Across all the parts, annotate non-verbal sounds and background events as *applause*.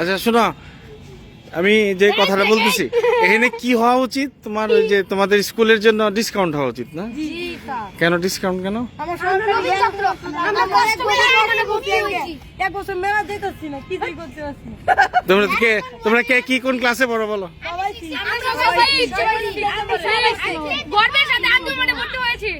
আচ্ছা শোনো আমি যে কথাটা বলতেছি এখানে কি হওয়া উচিত? তোমার ওই যে তোমাদের স্কুলের জন্য ডিসকাউন্ট হওয়া উচিত না? কেন ডিসকাউন্ট কেন? করতে তোমরা কে তোমরা কে কি কোন ক্লাসে পড়ো বলো? গর্বের সাথে আন্দোলনে ভর্তি হয়েছি।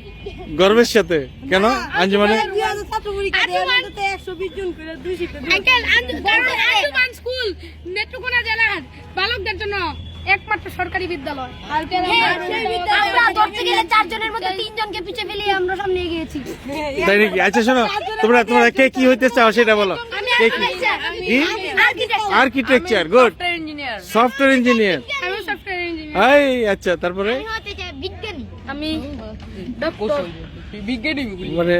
গর্বের সাথে। কেন? আঞ্জুমানে দুই হাজার ছাত্র পরীক্ষা দিয়ে আমাদের একশো বিশ জন করে দুই শিক্ষা আঙ্কেল আন্দোলন স্কুল নেত্রকোনা জেলার বালকদের জন্য একমাত্র সরকারি বিদ্যালয়। আমরা ধরতে গেলে চারজনের মধ্যে তিনজনকে পিছে ফেলিয়ে আমরা সামনে এগিয়েছি। তাই নাকি? আচ্ছা শোনো তোমরা তোমরা কে কি হইতে চাও সেটা বলো। কে কি? কি আর্কিটেকচার গুড সফটওয়্যার ইঞ্জিনিয়ার আমি সফটওয়্যার ইঞ্জিনিয়ার আচ্ছা তারপরে? বিজ্ঞানী। আমি ডক্টর মানে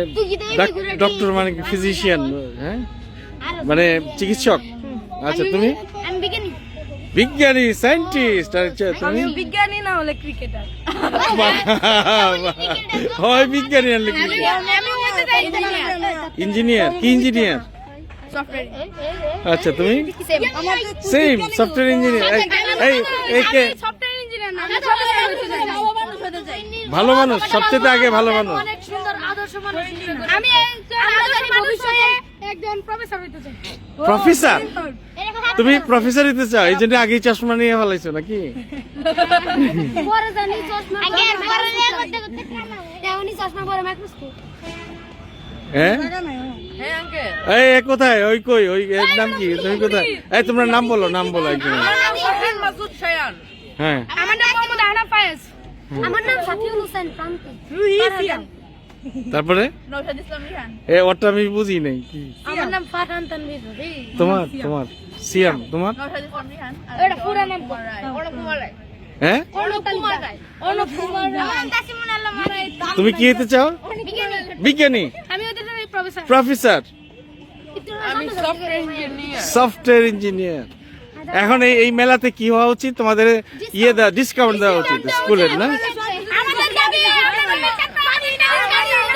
ডক্টর মানে কি ফিজিশিয়ান হ্যাঁ? মানে চিকিৎসক? আচ্ছা তুমি? বিজ্ঞানী। বিজ্ঞানী সায়েন্টিস্ট আচ্ছা তুমি? বিজ্ঞানী না হলে ক্রিকেটার হয় বিজ্ঞানী চাই ইঞ্জিনিয়ার ইঞ্জিনিয়ার কি ইঞ্জিনিয়ার আচ্ছা তুমি? সেম সফটওয়্যার ইঞ্জিনিয়ার এই এই কে ভালো মানুষ সবচেয়ে আগে ভালো মানুষ। আমি একজন প্রফেসর হতে চাই। প্রফেসর তুমি প্রফেসর হতে চাও এই জন্য আগেই চশমা নিয়ে ফেলাইছো নাকি? আগে হ্যাঁ এই কোথায়? ওই কই? ওই এর নাম কি? তুমি কোথায়? এই তোমরা নাম বলো নাম বলো একজন হ্যাঁ। আমার নাম মোহাম্মদ আহনাফ ফায়েজ। আমার নাম সাফিউল হোসেন প্রান্তি *laughs* তারপরে? এ ওটা আমি বুঝি নাই কি? আমার নাম ফারহান তানভীর তোমার তোমার সিয়াম তোমার? এটা পুরা নাম হ্যাঁ? তুমি কি হতে চাও? বিজ্ঞানী। আমি প্রফেসর। Professor software engineer. এখন এই এই মেলাতে কি হওয়া উচিত? তোমাদের ইয়ে দেওয়া ডিসকাউন্ট দেওয়া উচিত স্কুলের না আমাদের দাবি আমাদের ছাত্র আমি ডিসকাউন্ট চাই ডিসকাউন্ট চাই দশ টাকা দিয়েছে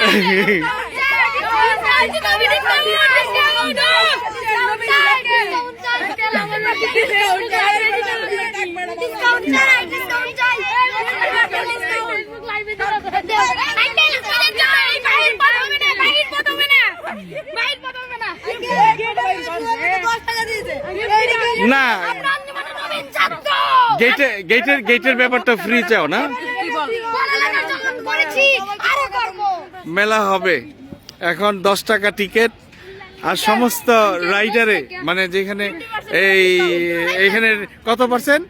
না। গেটে গেটের গেটের ব্যাপারটা ফ্রি চাও না? করেছি। আরও করব। মেলা হবে। এখন দশ টাকা টিকিট আর সমস্ত রাইডারে মানে যেখানে এই এখানে কত পার্সেন্ট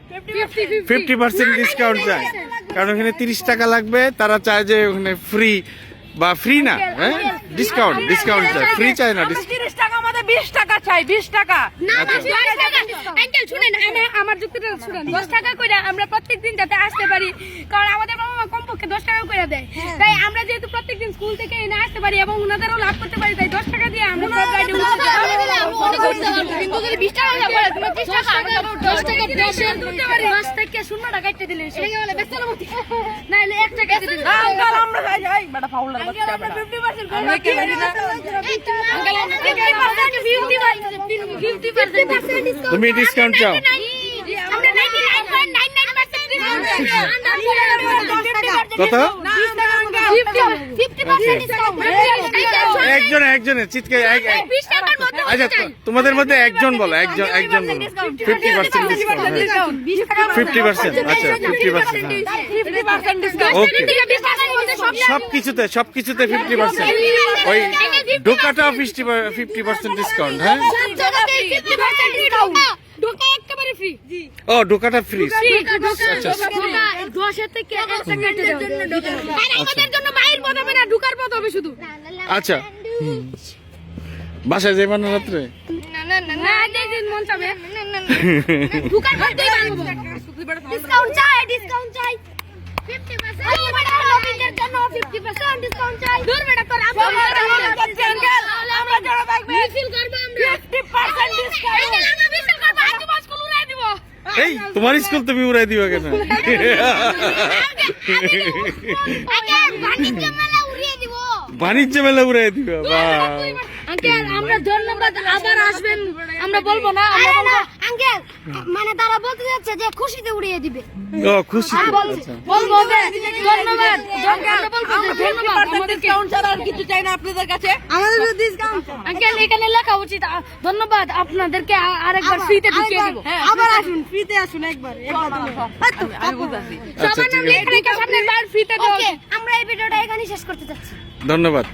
ফিফটি পার্সেন্ট ডিসকাউন্ট চায়। কারণ ওখানে তিরিশ টাকা লাগবে তারা চায় যে ওখানে ফ্রি বা ফ্রি না হ্যাঁ? ডিসকাউন্ট ডিসকাউন্ট চায়। ফ্রি চায় না তিরিশ টাকা আমাদের বিশ টাকা চাই বিশ টাকা। না না দশ টাকা আঙ্কেল শুনেন আমার আমার যুক্তিটা শুনেন। দশ টাকা করে আমরা প্রত্যেকদিন যাতে আসতে পারি। কারণ আমাদের বাবা মা কমপক্ষে দশ করে দেয়। তাই আমরা যেহেতু প্রত্যেকদিন স্কুল থেকে এনে আসতে পারি এবং ওনাদেরও লাভ করতে পারি তাই দশ টাকা দিয়ে আমরা তুমি ডিসকাউন্ট চাও। কত একজনে একজনে চিৎকার এক- এক- আচ্ছা তোমাদের মধ্যে একজন বলো একজন একজন বলো fifty percent discount fifty percent আচ্ছা ফিফটি পার্সেন্ট ওকে সব কিছুতে সব কিছুতে ফিফটি পার্সেন্ট ওই ঢোকাটা ফিফটি ফিফটি পার্সেন্ট ডিসকাউন্ট হ্যাঁ ও ঢোকাটা ফ্রি দশের থেকে একটা কেটে দেবো। আমাদের জন্য বাইর পথ হবে না ঢুকার পথ হবে শুধু আচ্ছা বাসায় যাইবা না রাত্রে মন ডিসকাউন্ট চাই ডিসকাউন্ট চাই 50% আরে বড় লোকের জন্য 50% ডিসকাউন্ট চাই দূর বেটা তোর আব্বা আমরা যারা থাকবে মিছিল করব আমরা 50% ডিসকাউন্ট আমরা মিছিল করব আজকে বাস স্কুল উড়াই দিব এই, তোমার স্কুল তুমি উড়াই দিবা কেন? বাণিজ্য মেলা উড়াই দিবা, বাহ। আমরা ধন্যবাদ, আবার আসবেন। আমরা বলব না আঙ্কেল মানে তারা বলতে যাচ্ছে যে খুশিতে উড়িয়ে দিবে। ও খুশি আচ্ছা। বলব। ধন্যবাদ। কিছু চাই না আপনাদের কাছে। আমাদের ডিসকাউন্ট আঙ্কেল এখানে লেখা উচিত। ধন্যবাদ। আপনাদেরকে আরেকবার ফ্রিতে ঢুকিয়ে দিব। আবার আসুন ফ্রিতে আসুন একবার একবার আমি বুঝাচ্ছি আচ্ছা সবার নাম লেখা রেখে সামনের বার ফ্রিতে দেওয়া আমরা এই ভিডিওটা এখানেই শেষ করতে যাচ্ছি। ধন্যবাদ।